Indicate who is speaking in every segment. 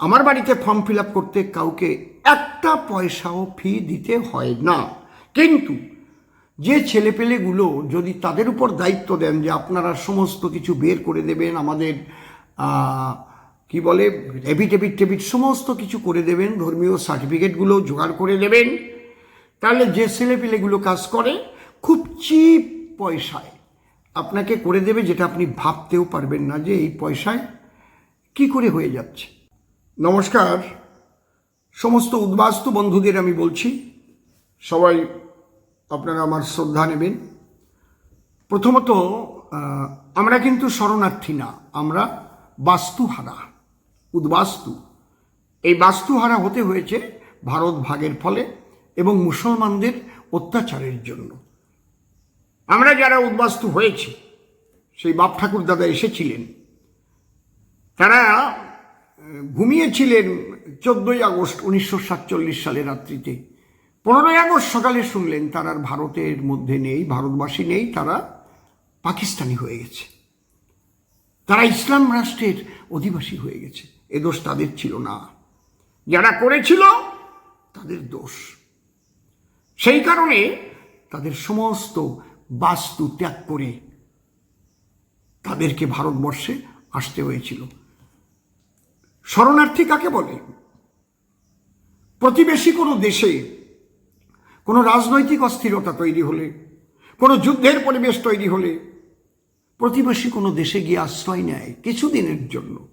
Speaker 1: আমার বাড়িতে form fill up করতে কাউকে একটা পয়সাও ফি দিতে হয় না। কিন্তু যে ছেলেপেলেগুলো যদি তাদের উপর দায়িত্ব দেন যে আপনারা সমস্ত কিছু বের করে দেবেন, আমাদের কি বলে এভিটেভিট টেবিট সমস্ত কিছু করে দেবেন, ধর্মীয় সার্টিফিকেটগুলো জোগাড় করে দেবেন, তাহলে যে ছেলেপেলেগুলো কাজ করে, খুব চিপ পয়সায় আপনাকে করে দেবে যেটা আপনি ভাবতেও পারবেন না যে এই পয়সায় কি করে হয়ে যাচ্ছে। নমস্কার। সমস্ত উদ্বাস্তু বন্ধুদের আমি বলছি, সবাই আপনারা আমার শ্রদ্ধা নেবেন। প্রথমত আমরা কিন্তু শরণার্থী না, আমরা বাস্তুহারা, উদ্বাস্তু। এই বাস্তুহারা হতে হয়েছে ভারত ভাগের ফলে এবং মুসলমানদের অত্যাচারের জন্য। আমরা যারা উদ্বাস্তু হয়েছি, সেই বাপ ঠাকুর দাদা এসেছিলেন। তারা ঘুমিয়েছিলেন চোদ্দই আগস্ট উনিশশো সাতচল্লিশ সালে রাত্রিতে। পনেরোই আগস্ট সকালে শুনলেন তারা আর ভারতের মধ্যে নেই, ভারতবাসী নেই, তারা পাকিস্তানি হয়ে গেছে। তারা ইসলাম রাষ্ট্রের অধিবাসী হয়ে গেছে। এ দোষ তাদের ছিল না। যারা করেছিল, তাদের দোষ। সেই কারণে তাদের সমস্ত বাস্তু ত্যাগ করে তাদেরকে ভারতবর্ষে আসতে হয়েছিল। শরণার্থী কাকে বলে? প্রতিবেশী কোনো দেশে কোনো রাজনৈতিক অস্থিরতা তৈরি হলে, কোনো যুদ্ধের পরিবেশ তৈরি হলে প্রতিবেশী কোনো দেশে গিয়ে আশ্রয় নেয় কিছুদিনের জন্য।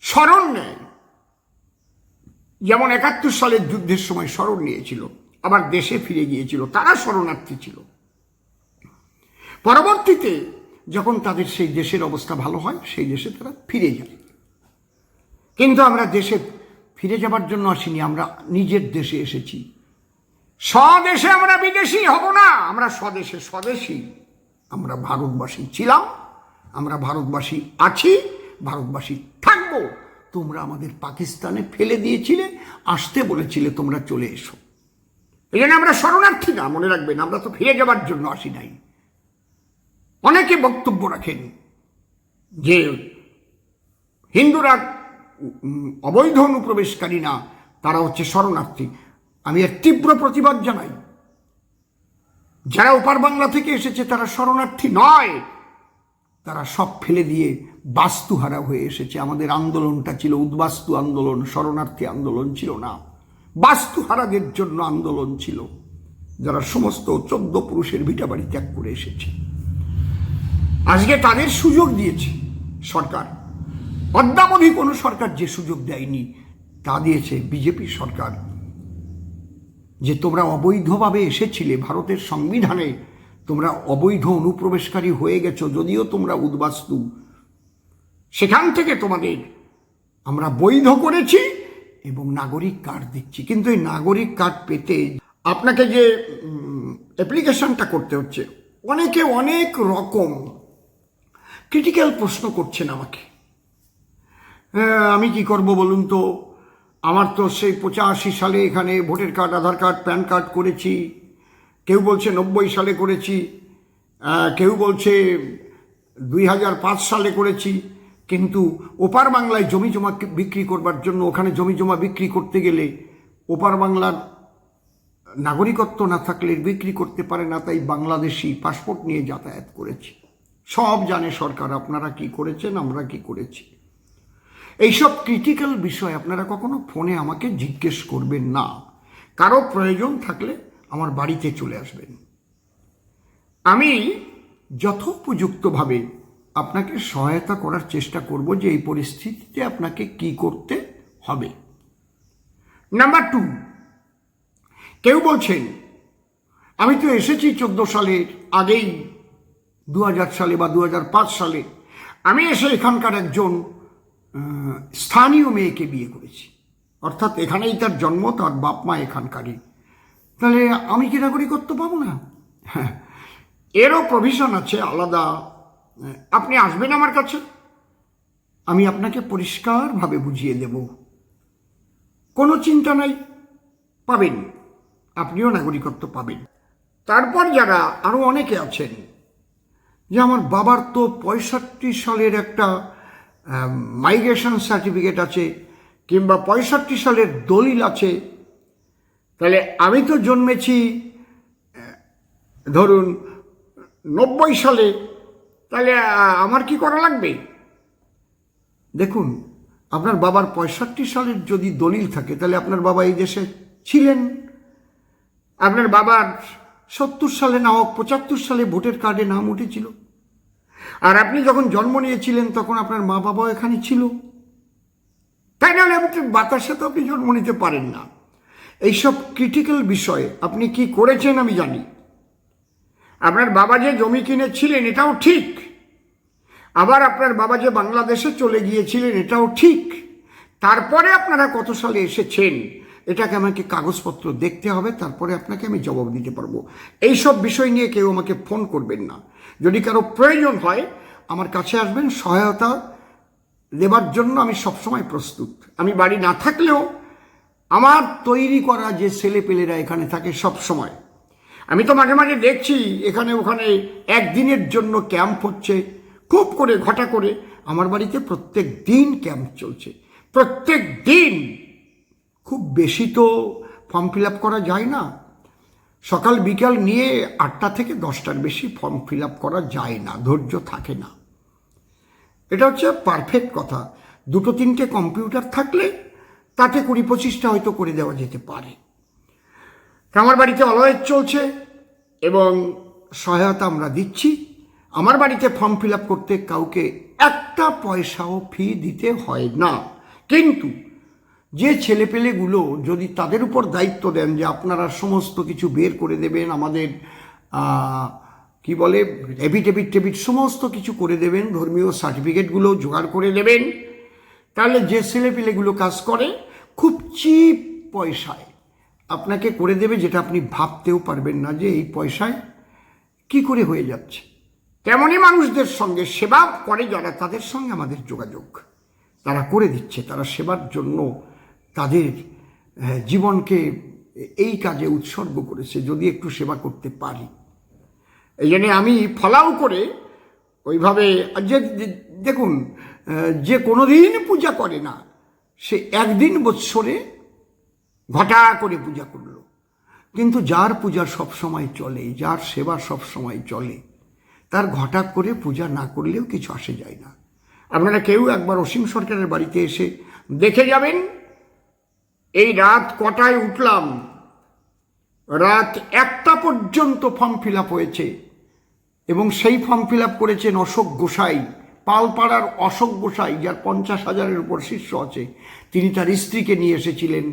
Speaker 1: স্মরণ নেয়। যেমন একাত্তর সালের যুদ্ধের সময় স্মরণ নিয়েছিল, আবার দেশে ফিরে গিয়েছিল, তারা শরণার্থী ছিল। পরবর্তীতে যখন তাদের সেই দেশের অবস্থা ভালো হয়, সেই দেশে তারা ফিরে যায়। কিন্তু আমরা দেশে ফিরে যাবার জন্য আসিনি, আমরা নিজের দেশে এসেছি। স্বদেশে আমরা বিদেশি হব না, আমরা স্বদেশে স্বদেশী। আমরা ভারতবাসী ছিলাম, আমরা ভারতবাসী আছি, ভারতবাসী থাকব। তোমরা আমাদের পাকিস্তানে ফেলে দিয়েছিলে, আসতে বলেছিলে, তোমরা চলে এসো। এই জন্য আমরা শরণার্থী না, মনে রাখবেন, আমরা তো ফিরে যাবার জন্য আসি নাই। অনেকে বক্তব্য রাখেন যে হিন্দুরা অবৈধ অনুপ্রবেশকারী না তারা হচ্ছে শরণার্থী। আমি এর তীব্র প্রতিবাদ জানাই। যারা ওপার বাংলা থেকে এসেছে, তারা শরণার্থী নয়। তারা সব ফেলে দিয়ে বাস্তুহারা হয়ে এসেছে। আমাদের আন্দোলনটা ছিল উদ্বাস্তু আন্দোলন, শরণার্থী আন্দোলন ছিল না। বাস্তুহারাদের জন্য আন্দোলন ছিল। যারা সমস্ত চোদ্দ পুরুষের ভিটাবাড়ি ত্যাগ করে এসেছে। আজকে তাদের সুযোগ দিয়েছে সরকার। অদ্যাবধি কোনো সরকার যে সুযোগ দেয়নি, তা দিয়েছে বিজেপি সরকার। যে তোমরা অবৈধভাবে এসেছিলে ভারতের সংবিধানে, তোমরা অবৈধ অনুপ্রবেশকারী হয়ে গেছো যদিও তোমরা উদ্বাস্তু। সেখান থেকে তোমাদের আমরা বৈধ করেছি এবং নাগরিক কার্ড দিচ্ছি। কিন্তু এই নাগরিক কার্ড পেতে আপনাকে যে অ্যাপ্লিকেশনটা করতে হচ্ছে, অনেকে অনেক রকম ক্রিটিক্যাল প্রশ্ন করছেন আমাকে। আমি কি করব বলুন তো? আমার তো সেই পঁচাশি সালে এখানে voter card, Aadhaar card, PAN card করেছি। কেউ বলছে নব্বই সালে করেছি কেউ বলছে দুই হাজার পাঁচ সালে করেছি। কিন্তু ওপার বাংলায় জমি জমা বিক্রি করবার জন্য, ওখানে জমি জমা বিক্রি করতে গেলে ওপার বাংলার নাগরিকত্ব না থাকলে বিক্রি করতে পারে না, তাই বাংলাদেশি পাসপোর্ট নিয়ে যাতায়াত করেছি। সব জানে সরকার, আপনারা কি করেছেন, আমরা কি করেছি। এইসব ক্রিটিক্যাল বিষয় আপনারা কখনো ফোনে আমাকে জিজ্ঞেস করবেন না। কারও প্রয়োজন থাকলে আমার বাড়িতে চলে আসবেন। আমি যথোপযুক্তভাবে আপনাকে সহায়তা করার চেষ্টা করব যে এই পরিস্থিতিতে আপনাকে কি করতে হবে। নাম্বার টু কেউ বলছেন, আমি তো এসেছি চোদ্দ সালের আগেই, দু হাজার সালে বা দু হাজার পাঁচ সালে। আমি এসে এখানকার একজন স্থানীয় মেয়েকে বিয়ে করেছি। অর্থাৎ এখানেই তার জন্ম, তার বাপ মা এখানকারই। তাহলে আমি কি নাগরিকত্ব পাবো না? হ্যাঁ এরও প্রভিশন আছে আলাদা। আপনি আসবেন আমার কাছে? আমি আপনাকে পরিষ্কারভাবে বুঝিয়ে দেব। কোনো চিন্তা নাই, পাবেন। আপনিও নাগরিকত্ব পাবেন। তারপর যারা আরও অনেকে আছেন, যে আমার বাবার তো পঁয়ষট্টি সালের একটা মাইগ্রেশন সার্টিফিকেট আছে, কিংবা পঁয়ষট্টি সালের দলিল আছে। তাহলে আমি তো জন্মেছি ধরুন, নব্বই সালে, তাহলে আমার কি করা লাগবে? দেখুন, আপনার বাবার পঁয়ষট্টি সালের যদি দলিল থাকে, তাহলে আপনার বাবা এই দেশে ছিলেন। আপনার বাবার সত্তর সালে না হোক, পঁচাত্তর সালে ভোটের কার্ডে নাম উঠেছিল। আর আপনি যখন জন্ম নিয়েছিলেন, তখন আপনার মা বাবাও এখানে ছিল। তাই নাহলে আপনি বাতাসে তো আপনি জন্ম নিতে পারেন না। এইসব ক্রিটিক্যাল বিষয়ে আপনি কি করেছেন আমি জানি। আপনার বাবা যে জমি কিনেছিলেন, এটাও ঠিক। আবার আপনার বাবা যে বাংলাদেশে চলে গিয়েছিলেন, এটাও ঠিক। তারপরে আপনারা কত সালে এসেছেন? এটাকে আমাকে কাগজপত্র দেখতে হবে, তারপরে আপনাকে আমি জবাব দিতে পারব। এইসব বিষয় নিয়ে কেউ আমাকে ফোন করবেন না। যদি কারও প্রয়োজন হয়, আমার কাছে আসবেন, সহায়তা দেবার জন্য আমি সবসময় প্রস্তুত। আমি বাড়ি না থাকলেও আমার তৈরি করা যে ছেলেপেলেরা এখানে থাকে সব সময় আমি তো মাঝে মাঝে দেখছি, এখানে ওখানে একদিনের জন্য ক্যাম্প হচ্ছে, খুব করে ঘটা করে। আমার বাড়িতে প্রত্যেক দিন ক্যাম্প চলছে। প্রত্যেক দিন খুব বেশি তো ফর্ম ফিল আপ করা যায় না। সকাল, বিকাল নিয়ে আটটা থেকে দশটার বেশি ফর্ম ফিল আপ করা যায় না, ধৈর্য থাকে না। এটা হচ্ছে পারফেক্ট কথা। দুটো, তিনটে কম্পিউটার থাকলে তাতে কুড়ি, পঁচিশটা হয়তো করে দেওয়া যেতে পারে। আমার বাড়িতে অলয়েজ চলছে এবং সহায়তা আমরা দিচ্ছি। আমার বাড়িতে ফর্ম ফিল আপ করতে কাউকে একটা পয়সাও ফি দিতে হয় না। কিন্তু যে ছেলেপেলেগুলো যদি তাদের উপর দায়িত্ব দেন যে আপনারা সমস্ত কিছু বের করে দেবেন, আমাদের কি বলে এভিটেভিট টেবিট সমস্ত কিছু করে দেবেন, ধর্মীয় সার্টিফিকেটগুলো জোগাড় করে দেবেন, তাহলে যে ছেলেপেলেগুলো কাজ করে, খুব চিপ পয়সায় আপনাকে করে দেবে যেটা আপনি ভাবতেও পারবেন না যে এই পয়সায় কি করে হয়ে যাচ্ছে। তেমনই মানুষদের সঙ্গে সেবা করে যারা, তাদের সঙ্গে আমাদের যোগাযোগ। তারা করে দিচ্ছে, তারা সেবার জন্য তাদের আহ, জীবনকে এই কাজে উৎসর্গ করেছে যদি একটু সেবা করতে পারি। এই জন্যে আমি ফলাও করে ওইভাবে যে দেখুন যে কোনোদিন পূজা করে না সে একদিন বৎসরে ঘটা করে পূজা করল। কিন্তু যার পূজা সব সময় চলে যার সেবা সব সময় চলে তার ঘটা করে পূজা না করলেও কিছু আসে যায় না। আপনারা কেউ একবার অসীম সরকারের বাড়িতে এসে দেখে যাবেন। এই রাত কটায় উঠলাম? রাত একটা পর্যন্ত ফর্ম ফিল হয়েছে। এবং সেই ফর্ম ফিল করেছেন অশোক গোসাই, পালপাড়ার অশোক গোসাই, যার পঞ্চাশ হাজারের উপর শিষ্য আছে। তিনি তার স্ত্রীকে নিয়ে এসেছিলেন।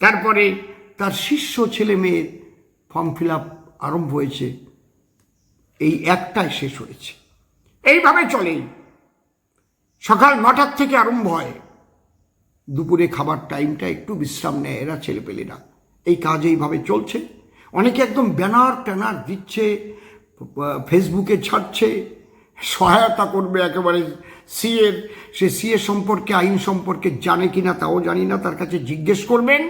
Speaker 1: তারপরে তার শিষ্য ছেলে মেয়ের ফর্ম ফিল আরম্ভ হয়েছে। এই একটাই শেষ হয়েছে। এইভাবে চলেই সকাল নটার থেকে আরম্ভ হয়। দুপুরে খাবার টাইমটা একটু বিশ্রাম নেয় এরা ছেলেপেলেরা। এই কাজ এইভাবে চলছে। অনেকে একদম ব্যানার ট্যানার দিচ্ছে, ফেসবুকে ছাড়ছে, সহায়তা করবে একেবারে সিএর সে সিএ সম্পর্কে, আইন সম্পর্কে জানে কি না তাও জানি না, তার কাছে জিজ্ঞেস করবেন।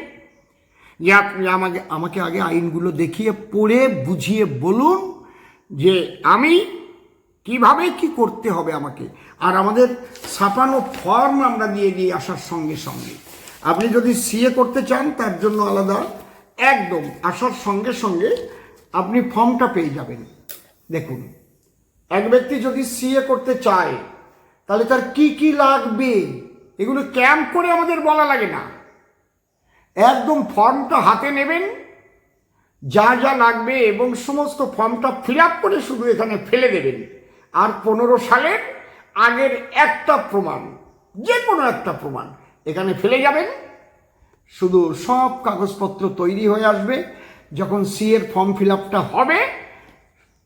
Speaker 1: যে আপনি আমাকে আমাকে আগে আইনগুলো দেখিয়ে, পড়ে, বুঝিয়ে বলুন যে আমি কীভাবে কি করতে হবে আমাকে? আর আমাদের ছাপানো ফর্ম আমরা দিয়ে দিই আসার সঙ্গে সঙ্গে। আপনি যদি সিএ করতে চান, তার জন্য আলাদা। একদম, আসার সঙ্গে সঙ্গে আপনি ফর্মটা পেয়ে যাবেন। দেখুন, এক ব্যক্তি যদি সিএ করতে চায়, তাহলে তার কি কি লাগবে? এগুলো ক্যাম্প করে আমাদের বলা লাগে না। একদম ফর্মটা হাতে নেবেন, যা যা লাগবে এবং সমস্ত ফর্মটা ফিল আপ করে শুধু এখানে ফেলে দেবেন। আর পনেরো সালের আগের একটা প্রমাণ যে কোনো একটা প্রমাণ, এখানে ফেলে যাবেন। শুধু সব কাগজপত্র তৈরি হয়ে আসবে, যখন সি এর ফর্ম ফিল আপটা হবে,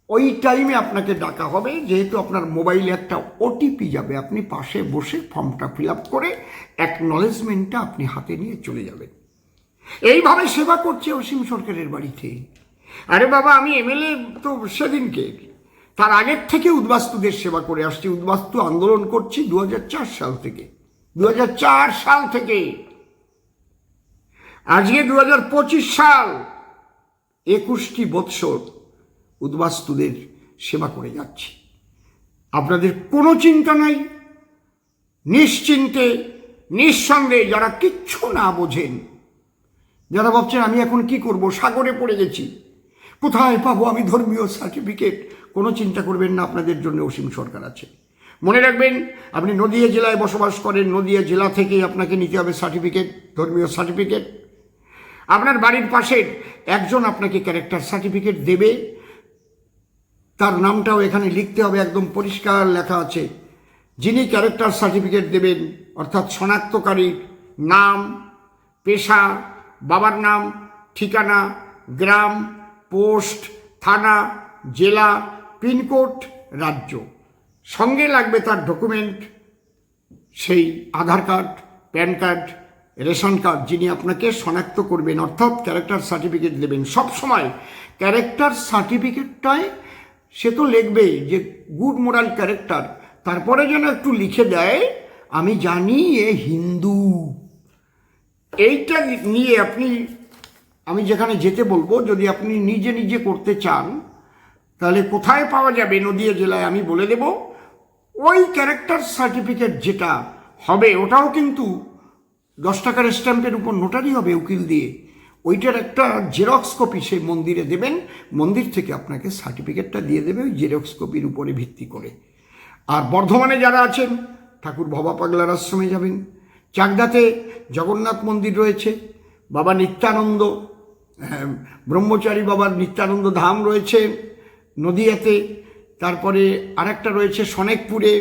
Speaker 1: ওই টাইমে আপনাকে ডাকা হবে, যেহেতু আপনার মোবাইলে একটা ওটিপি যাবে, আপনি পাশে বসে ফর্মটা ফিল আপ করে অ্যাকনলেজমেন্টটা আপনি হাতে নিয়ে চলে যাবেন। এইভাবে সেবা করছে অসীম সরকারের বাড়িতে। আরে বাবা, আমি এমএলএ তো সেদিনকে। তার আগের থেকে উদ্বাস্তুদের সেবা করে আসছি, উদ্বাস্তু আন্দোলন করছি দু হাজার চার সাল থেকে। দু হাজার চার সাল থেকে। আজকে দু হাজার পঁচিশ সাল, একুশটি বৎসর উদ্বাস্তুদের সেবা করে যাচ্ছি। আপনাদের কোনো চিন্তা নাই, নিশ্চিন্তে, নিঃসন্দেহে যারা কিচ্ছু না বোঝেন, যারা ভাবছেন আমি এখন কি করব, সাগরে পড়ে গেছি, কোথায় পাবো আমি ধর্মীয় সার্টিফিকেট কোনো চিন্তা করবেন না, আপনাদের জন্য অসীম সরকার আছে। মনে রাখবেন, আপনি নদিয়া জেলায় বসবাস করেন, নদিয়া জেলা থেকেই আপনাকে নিতে হবে সার্টিফিকেট, ধর্মীয় সার্টিফিকেট। আপনার বাড়ির পাশের একজন আপনাকে ক্যারেক্টার সার্টিফিকেট দেবে। তার নামটাও এখানে লিখতে হবে, একদম পরিষ্কার লেখা আছে। যিনি ক্যারেক্টার সার্টিফিকেট দেবেন, অর্থাৎ শনাক্তকারী, নাম, পেশা, বাবার নাম, ঠিকানা, গ্রাম, পোস্ট, থানা, জেলা পিনকোড রাজ্য। সঙ্গে লাগবে তার ডকুমেন্ট সেই Aadhaar card PAN card ration card যিনি আপনাকে শনাক্ত করবেন, অর্থাৎ ক্যারেক্টার সার্টিফিকেট দেবেন। সবসময় ক্যারেক্টার সার্টিফিকেটটায় সে তো লিখবে যে গুড মোরাল ক্যারেক্টার তারপরে যেন একটু লিখে দেয়, আমি জানি এ হিন্দু। এইটা নিয়ে আপনি, আমি যেখানে যেতে বলব, যদি আপনি নিজে নিজে করতে চান তাহলে কোথায় পাওয়া যাবে নদিয়া জেলায় আমি বলে দেব? ওই ক্যারেক্টার সার্টিফিকেট যেটা হবে ওটাও কিন্তু দশ টাকার স্ট্যাম্পের উপর নোটারি হবে উকিল দিয়ে। ওইটার একটা জেরক্স কপি সেই মন্দিরে দেবেন মন্দির থেকে আপনাকে সার্টিফিকেটটা দিয়ে দেবে ওই জেরক্স কপির উপরে ভিত্তি করে। আর বর্ধমানে যারা আছেন ঠাকুর ভবা পাগলার আশ্রমে যাবেন। চাকদাতে জগন্নাথ মন্দির রয়েছে বাবা নিত্যানন্দ হ্যাঁ, ব্রহ্মচারী বাবার নিত্যানন্দ ধাম রয়েছে নদিয়াতে, তারপরে আরেকটা রয়েছে সনেকপুরে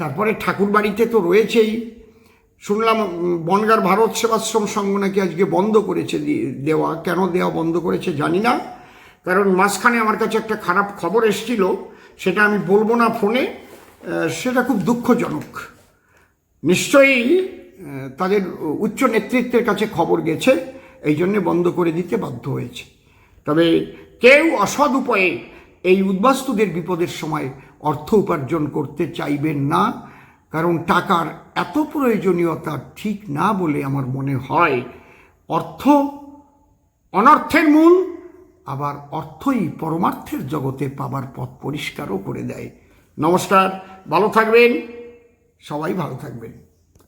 Speaker 1: তারপরে ঠাকুরবাড়িতে তো রয়েছেই। শুনলাম বনগার ভারত সেবাশ্রম সংঘ নাকি আজকে বন্ধ করেছে দেওয়া, কেন দেওয়া বন্ধ করেছে জানি না। কারণ মাঝখানে আমার কাছে একটা খারাপ খবর এসেছিল, সেটা আমি বলব না ফোনে সেটা খুব দুঃখজনক। নিশ্চয়ই তাদের উচ্চ নেতৃত্বের কাছে খবর গেছে, এই জন্যে বন্ধ করে দিতে বাধ্য হয়েছে। তবে কেউ অসৎ উপায়ে এই উদ্বাস্তুদের বিপদের সময় অর্থ উপার্জন করতে চাইবেন না, কারণ টাকার এত প্রয়োজনীয়তা ঠিক না বলে আমার মনে হয়। অর্থ অনর্থের মূল, আবার অর্থই পরমার্থের জগতে পাবার পথ পরিষ্কারও করে দেয়। নমস্কার, ভালো থাকবেন, সবাই ভালো থাকবেন।